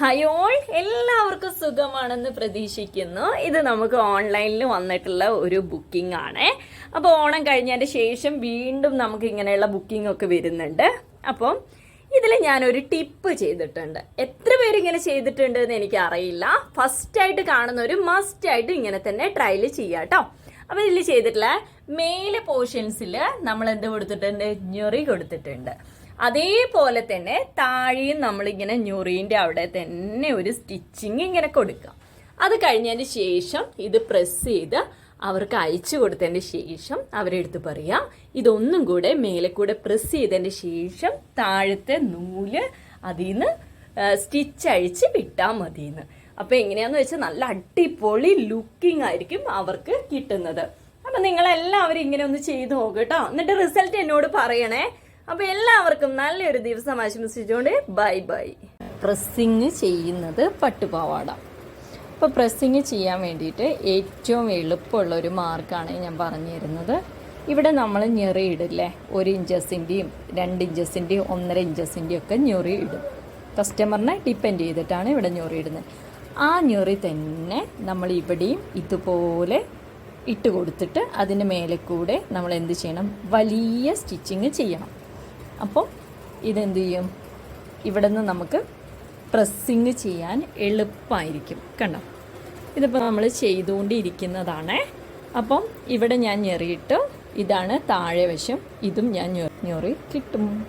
Hi all എല്ലാവർക്കും സുഖമാണെന്ന് പ്രതീക്ഷിക്കുന്നു. ഇത് നമുക്ക് ഓൺലൈനിൽ വന്നിട്ടുള്ള ഒരു ബുക്കിംഗ് ആണ്. അപ്പോൾ ഓണം കഴിഞ്ഞതിന്റെ ശേഷം വീണ്ടും നമുക്ക് ഇങ്ങനെയുള്ള ബുക്കിംഗ് ഒക്കെ വരുന്നുണ്ട്. അപ്പം ഇതിൽ ഞാനൊരു ടിപ്പ് ചെയ്തിട്ടുണ്ട്. എത്ര പേര് ഇങ്ങനെ ചെയ്തിട്ടുണ്ട് എന്ന് എനിക്കറിയില്ല. ഫസ്റ്റ് ആയിട്ട് കാണുന്നവർ മസ്റ്റ് ആയിട്ട് ഇങ്ങനെ തന്നെ ട്രയൽ ചെയ്യാം കേട്ടോ അപ്പോൾ ഇതിൽ ചെയ്തിട്ടുള്ള മേലെ പോർഷൻസിൽ നമ്മൾ എന്ത് കൊടുത്തിട്ടുണ്ട്? ഞൊറി കൊടുത്തിട്ടുണ്ട്. അതേപോലെ തന്നെ താഴെയും നമ്മളിങ്ങനെ ഞൊറീന്റെ അവിടെ തന്നെ ഒരു സ്റ്റിച്ചിങ് ഇങ്ങനെ കൊടുക്കുക. അത് കഴിഞ്ഞതിന് ശേഷം ഇത് പ്രസ് ചെയ്ത് അവർക്ക് അയച്ചു കൊടുത്തതിന് ശേഷം അവരെടുത്ത് പറയാം ഇതൊന്നും കൂടെ മേലെ കൂടെ പ്രസ് ചെയ്തതിന് ശേഷം താഴത്തെ നൂൽ അതിൽ നിന്ന് സ്റ്റിച്ച് അഴിച്ച് വിട്ടാൽ മതിയെന്ന് അപ്പോൾ എങ്ങനെയാന്ന് വെച്ചാൽ നല്ല അടിപൊളി ലുക്കിംഗ് ആയിരിക്കും അവർക്ക് കിട്ടുന്നത്. അപ്പം നിങ്ങളെല്ലാവരും ഇങ്ങനെ ഒന്ന് ചെയ്ത് നോക്കുക എന്നിട്ട് റിസൾട്ട് എന്നോട് പറയണേ. അപ്പോൾ എല്ലാവർക്കും നല്ലൊരു ദിവസം ആശംസിച്ചുകൊണ്ട് ബൈ ബൈ. പ്രസ്സിങ് ചെയ്യുന്നത് പട്ടുപാവാട. അപ്പോൾ പ്രസ്സിങ് ചെയ്യാൻ വേണ്ടിയിട്ട് ഏറ്റവും എളുപ്പമുള്ള ഒരു മാർക്കാണ് ഞാൻ പറഞ്ഞു തരുന്നത് ഇവിടെ നമ്മൾ ഞെറി ഇടില്ലേ? ഒരു ഇഞ്ചസിന്റെയും രണ്ട് ഇഞ്ചസിന്റെയും ഒന്നര ഇഞ്ചസിന്റെയും ഒക്കെ ഞൊറി ഇടും. കസ്റ്റമറിനെ ഡിപ്പെൻഡ് ചെയ്തിട്ടാണ് ഇവിടെ ഞൊറി ഇടുന്നത്. ആ ഞൊറി തന്നെ നമ്മൾ ഇവിടെയും ഇതുപോലെ ഇട്ട് കൊടുത്തിട്ട് അതിന് മേലെ കൂടെ നമ്മൾ എന്ത് ചെയ്യണം? വലിയ സ്റ്റിച്ചിങ് ചെയ്യണം. അപ്പോൾ ഇതെന്ത് ചെയ്യും? ഇവിടെ നിന്ന് നമുക്ക് പ്രസ്സിങ് ചെയ്യാൻ എളുപ്പമായിരിക്കും കണ്ടോ? ഇതിപ്പോൾ നമ്മൾ ചെയ്തുകൊണ്ടിരിക്കുന്നതാണ്. അപ്പം ഇവിടെ ഞാൻ ഞെറിയിട്ട് ഇതാണ് താഴെ വശം ഇതും ഞാൻ ഞെറി കിട്ടും.